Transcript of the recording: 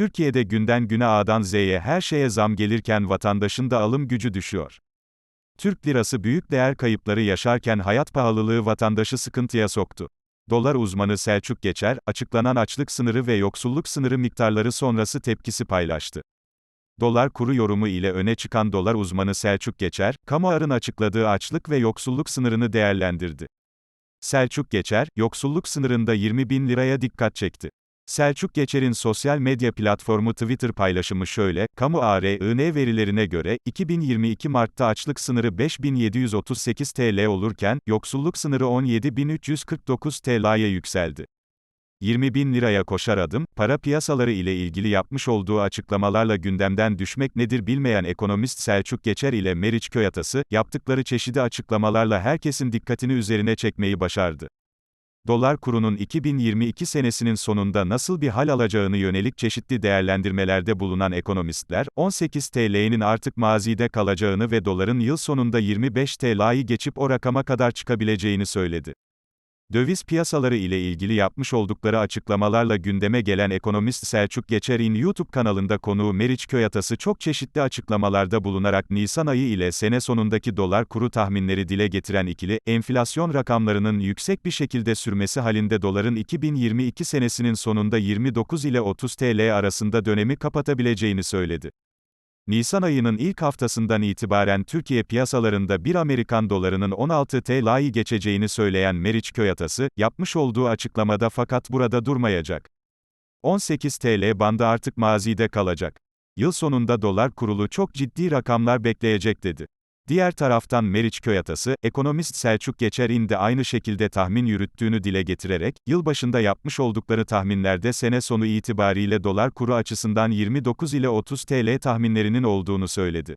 Türkiye'de günden güne A'dan Z'ye her şeye zam gelirken vatandaşın da alım gücü düşüyor. Türk lirası büyük değer kayıpları yaşarken hayat pahalılığı vatandaşı sıkıntıya soktu. Dolar uzmanı Selçuk Geçer, açıklanan açlık sınırı ve yoksulluk sınırı miktarları sonrası tepkisi paylaştı. Dolar kuru yorumu ile öne çıkan dolar uzmanı Selçuk Geçer, kamuarın açıkladığı açlık ve yoksulluk sınırını değerlendirdi. Selçuk Geçer, yoksulluk sınırında 20 bin liraya dikkat çekti. Selçuk Geçer'in sosyal medya platformu Twitter paylaşımı şöyle, Kamu ARIN verilerine göre, 2022 Mart'ta açlık sınırı 5738 TL olurken, yoksulluk sınırı 17349 TL'ye yükseldi. 20 bin liraya koşar adım, para piyasaları ile ilgili yapmış olduğu açıklamalarla gündemden düşmek nedir bilmeyen ekonomist Selçuk Geçer ile Meriç Köyatası, yaptıkları çeşitli açıklamalarla herkesin dikkatini üzerine çekmeyi başardı. Dolar kurunun 2022 senesinin sonunda nasıl bir hal alacağını yönelik çeşitli değerlendirmelerde bulunan ekonomistler, 18 TL'nin artık mazide kalacağını ve doların yıl sonunda 25 TL'yi geçip o rakama kadar çıkabileceğini söyledi. Döviz piyasaları ile ilgili yapmış oldukları açıklamalarla gündeme gelen ekonomist Selçuk Geçer'in YouTube kanalında konuğu Meriç Köyatası çok çeşitli açıklamalarda bulunarak Nisan ayı ile sene sonundaki dolar kuru tahminleri dile getiren ikili, enflasyon rakamlarının yüksek bir şekilde sürmesi halinde doların 2022 senesinin sonunda 29 ile 30 TL arasında dönemi kapatabileceğini söyledi. Nisan ayının ilk haftasından itibaren Türkiye piyasalarında bir Amerikan dolarının 16 TL'yi geçeceğini söyleyen Meriç Köyatası, yapmış olduğu açıklamada fakat burada durmayacak. 18 TL bandı artık mazide kalacak. Yıl sonunda dolar kurulu çok ciddi rakamlar bekleyecek dedi. Diğer taraftan Meriç Köyatası, ekonomist Selçuk Geçer'in de aynı şekilde tahmin yürüttüğünü dile getirerek, yılbaşında yapmış oldukları tahminlerde sene sonu itibariyle dolar kuru açısından 29 ile 30 TL tahminlerinin olduğunu söyledi.